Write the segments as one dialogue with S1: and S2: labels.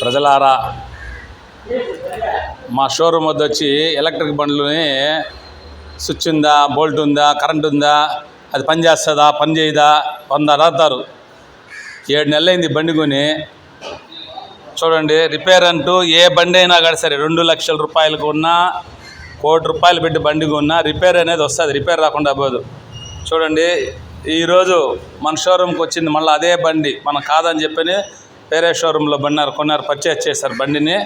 S1: ప్రజలారా మా షోరూమ్ వద్ద వచ్చి ఎలక్ట్రిక్ బండ్లని స్విచ్ ఉందా బోల్ట్ ఉందా కరెంట్ ఉందా అది పని చేస్తుందా పని చేయదా వంద అడుగుతారు. ఏడు నెలలైంది బండి కొని. చూడండి రిపేర్ అంటూ ఏ బండి అయినా కానీ సరే రెండు లక్షల రూపాయలకు ఉన్నా కోటి రూపాయలు పెట్టి బండి కొన్నా రిపేర్ అనేది వస్తుంది రిపేర్ రాకుండా పోదు. చూడండి ఈరోజు మన షోరూమ్కి వచ్చింది మళ్ళీ అదే బండి. మనం కాదని చెప్పని వేరే షోరూంలో బండినారు కొన్నారు పర్చేస్ చేశారు బండిని.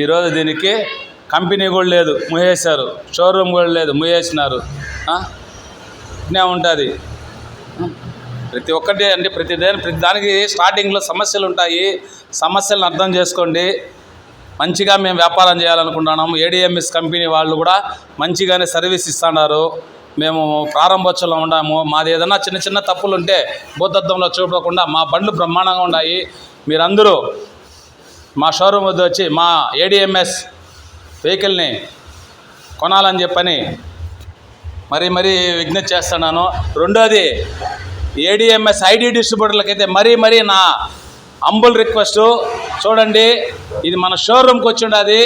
S1: ఈరోజు దీనికి కంపెనీ కూడా లేదు ముహేశారు షోరూమ్ కూడా లేదు ముహేసినారు ఇట్నే ఉంటుంది. ప్రతి ఒక్కటి అంటే ప్రతి దాని ప్రతి దానికి స్టార్టింగ్లో సమస్యలు ఉంటాయి. సమస్యలను అర్థం చేసుకోండి. మంచిగా మేము వ్యాపారం చేయాలనుకుంటున్నాము. ఏడిఎంఎస్ కంపెనీ వాళ్ళు కూడా మంచిగానే సర్వీస్ ఇస్తున్నారు మేము ప్రారంభోత్సవంలో ఉన్నాము. మాది ఏదైనా చిన్న చిన్న తప్పులు ఉంటే భూతత్వంలో చూపకుండా మా బండ్లు బ్రహ్మాండంగా ఉన్నాయి. మీరందరూ మా షోరూమ్ వద్ద వచ్చి మా ఏడిఎంఎస్ వెహికల్ని కొనాలని చెప్పని మరీ మరీ విజ్ఞప్తి చేస్తున్నాను. రెండోది ఏడిఎంఎస్ ఐడి డిస్ట్రిబ్యూటర్లకి అయితే మరీ మరీ నా అంబుల్ రిక్వెస్ట్. చూడండి ఇది మన షోరూమ్కి వచ్చి ఉండదు.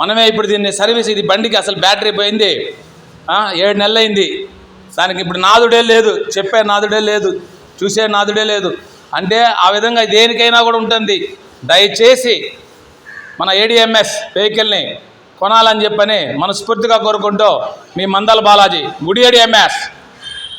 S1: మనమే ఇప్పుడు దీన్ని సర్వీస్ ఇది బండికి అసలు బ్యాటరీ పోయింది. ఏడు నెలలు అయింది దానికి ఇప్పుడు నాదుడే లేదు. చెప్పే నాదుడే లేదు. చూసే నాదుడే లేదు. అంటే ఆ విధంగా దేనికైనా కూడా ఉంటుంది. దయచేసి మన ఏడిఎంఎస్ వెహికల్ని కొనాలని చెప్పని మనస్ఫూర్తిగా కోరుకుంటూ మీ మందల బాలాజీ గుడి ఏడిఎంఎస్